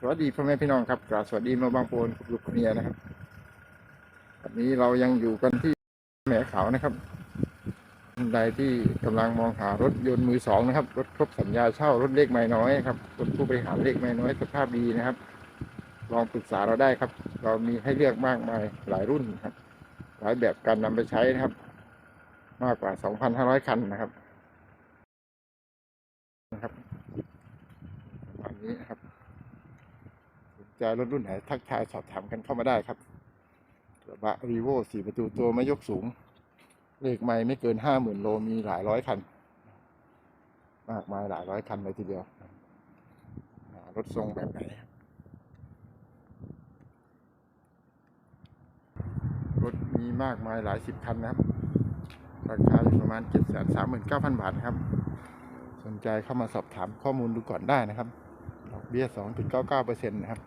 สวัสดีพ่อแม่พี่น้องครับกราบสวัสดีมาบางโปนลูกเมียนะครับวันนี้เรายังอยู่กันที่แหมขาวนะครับท่านใดที่กำลังมองหารถยนต์มือสองนะครับ รถครบสัญญาเช่ารถเลขไม่น้อยครับรถผู้บริหารเลขไม่น้อยสภาพดีนะครับ ลองปรึกษาเราได้ครับ เรามีให้เลือกมากมายหลายรุ่นครับ หลายแบบการนำไปใช้นะครับ มากกว่า 2,500 คันนะครับ นะครับวันนี้ครับ สนใจรถรุ่นไหนทักทายสอบถามกันเข้ามาได้ครับกระบะรีโวสี่ประตูตัวไม่ยกสูง เลขไม่ไม่เกินห้าหมื่นโลมีหลายร้อยคัน มากมายหลายร้อยคันเลยทีเดียว รถทรงแบบไหน รถมีมากมายหลายสิบคันนะครับ ราคาอยู่ประมาณเจ็ดแสนสามหมื่นเก้าพันบาทนะครับ สนใจเข้ามาสอบถามข้อมูลดูก่อนได้นะครับดอกเบี้ย 2.99%นะครับ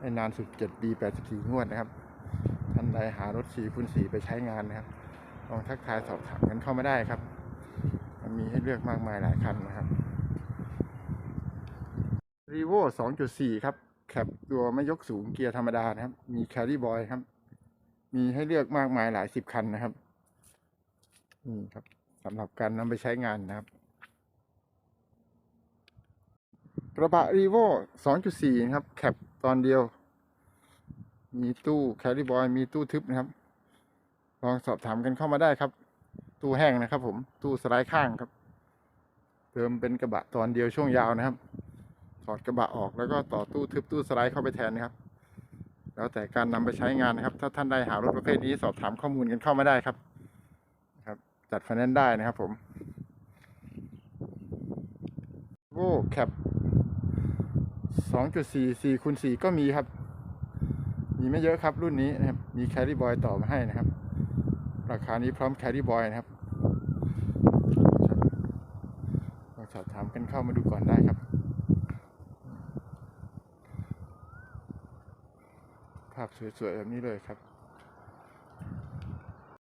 ให้นานสุด7ปี84งวดนะครับ ท่านใดหารถ4คูณ4ไปใช้งานนะครับ ลองทักทายสอบถามกันเข้ามาได้ครับ มันมีให้เลือกมากมายหลายคันนะครับ r e v o 2.4ครับแคปตัวไม่ยกสูงเกียร์ธรรมดานะครับ มี Carry Boy ครับ มีให้เลือกมากมายหลายสิบคันนะครับนี่ครับสำหรับการนำไปใช้งานนะครับ กระบะรีโว2.4 นะครับ แคปตอนเดียว มีตู้แคริบอย มีตู้ทึบนะครับ ลองสอบถามกันเข้ามาได้ครับ ตู้แห้งนะครับผม ตู้สไลด์ข้างครับ เติมเป็นกระบะตอนเดียวช่วงยาวนะครับ ถอดกระบะออกแล้วก็ต่อตู้ทึบตู้สไลด์เข้าไปแทนนะครับ แล้วแต่การนำไปใช้งานนะครับ ถ้าท่านได้หารถประเภทนี้สอบถามข้อมูลกันเข้ามาได้ครับ ครับ จัดไฟแนนซ์ได้นะครับ ผมโว้แคปสองจุดสี่สี่คูณสี่ก็มีครับ มีไม่เยอะครับรุ่นนี้นะครับ มีแคริบอยต่อมาให้นะครับ ราคานี้พร้อมแคริบอยนะครับลองสอบถามกันเข้ามาดูก่อนได้ครับ ภาพสวยๆแบบนี้เลยครับ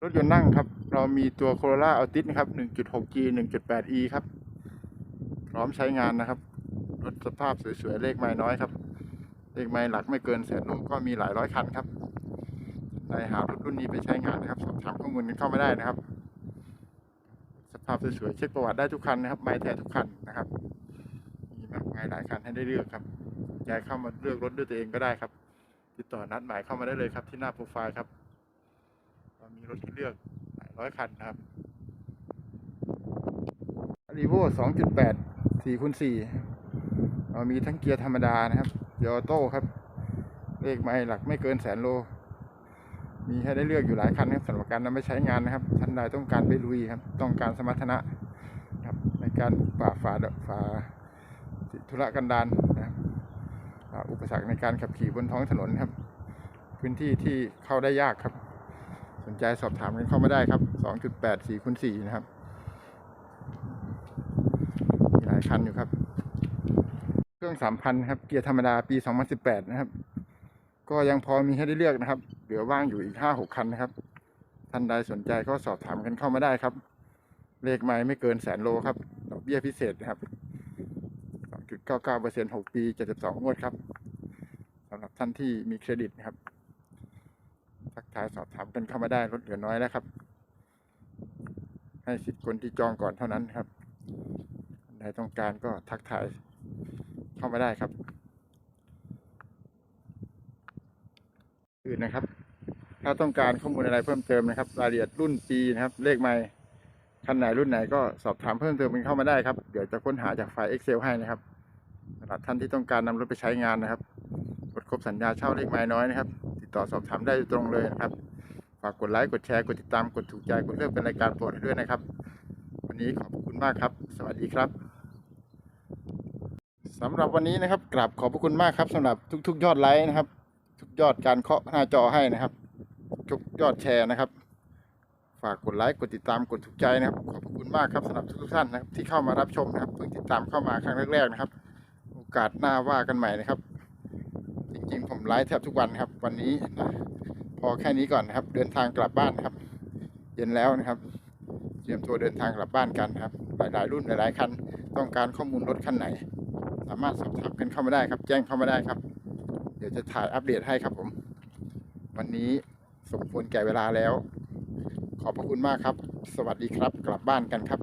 รถยนต์นั่งครับ เรามีตัว Corolla Altis นะครับ 1.6G 1.8E ครับ พร้อมใช้งานนะครับ รถสภาพสวยๆ เลขไม้น้อยครับ เลขไม้หลักไม่เกินแสนโลก็มีหลายร้อยคันครับใครหารถรุ่นนี้ไปใช้งานนะครับ สอบถามข้อมูลกันเข้ามาได้นะครับ สภาพสวยๆเช็คประวัติได้ทุกคันนะครับไม้แท้ทุกคันนะครับ มีมากมายหลายคันให้ได้เลือกครับอยากเข้ามาเลือกรถด้วยตัวเองก็ได้ครับ ติดต่อนัดหมายเข้ามาได้เลยครับที่หน้าโปรไฟล์ครับเรามีรถให้เลือกหลายร้อยคันนะครับรีโว2.8 4คูณ4เรามีทั้งเกียร์ธรรมดานะครับ ยอโต้ครับ เลขไม่หลักไม่เกินแสนโล มีให้ได้เลือกอยู่หลายคันครับสำหรับการนำไปใช้งานนะครับท่านใดต้องการไปลุยครับ ต้องการสมรรถนะครับในการป่าฝ่าดฝ่าธุระกันดารนะครับอุปสรรคในการขับขี่บนท้องถนนครับ พื้นที่ที่เข้าได้ยากครับ สนใจสอบถามกันเข้ามาได้ครับ 2.8 4คูณ4นะครับ มีหลายคันอยู่ครับ เครื่องสามพันครับ เกียร์ธรรมดาปี2018นสิบแปดนะครับ ก็ยังพอมีให้ได้เลือกนะครับ เหลือว่างอยู่อีก5-6คันนะครับ ท่านใดสนใจก็สอบถามกันเข้ามาได้ครับ เลขไม่ไม่เกินแสนโลครับ ดอกเบี้ยพิเศษนะครับ2.99% 6ปี72งวดครับสำหรับท่านที่มีเครดิตนะครับ ทักทายสอบถามกันเข้ามาได้ลดเหลือน้อยแล้วครับ ให้สิทธิ์คนที่จองก่อนเท่านั้นครับใครต้องการก็ทักทาย เข้ามาได้ครับ อื่นนะครับ ถ้าต้องการข้อมูลอะไรเพิ่มเติมนะครับ รายละเอียดรุ่นปีนะครับ เลขไม่คันไหนรุ่นไหนก็สอบถามเพิ่มเติมกันเข้ามาได้ครับ เดี๋ยวจะค้นหาจากไฟล์ Excel ให้นะครับสำหรับท่านที่ต้องการนำรถไปใช้งานนะครับกดครบสัญญาเช่าเลขไม้น้อยนะครับ ติดต่อสอบถามได้ตรงเลยนะครับ ฝากกดไลค์ กดแชร์ กดติดตาม กดถูกใจ กดเลือกเป็นรายการโปรดด้วยนะครับ วันนี้ขอบคุณมากครับ สวัสดีครับ สำหรับวันนี้นะครับกราบขอบพระคุณมากครับสำหรับทุก ๆ ยอดไลค์นะครับ ทุกยอดการเคาะหน้าจอให้นะครับ ทุกยอดแชร์นะครับ ฝากกดไลค์กดติดตามกดถูกใจนะครับ ขอบพระคุณมากครับสำหรับทุกๆท่านนะครับ ที่เข้ามารับชมนะครับเพิ่งติดตามเข้ามาครั้งแรกๆนะครับ โอกาสหน้าว่ากันใหม่นะครับ จริงๆ ผมไลฟ์แทบทุกวันครับ วันนี้นะพอแค่นี้ก่อนนะครับ เดินทางกลับบ้านครับ เย็นแล้วนะครับเตรียมตัวเดินทางกลับบ้านกันครับ หลายๆ รุ่นหลายๆคัน ต้องการข้อมูลรถคันไหน สามารถสอบถามกันเข้ามาได้ครับ แจ้งเข้ามาได้ครับ เดี๋ยวจะถ่ายอัปเดตให้ครับผม วันนี้สมควรแก่เวลาแล้ว ขอบพระคุณมากครับ สวัสดีครับ กลับบ้านกันครับ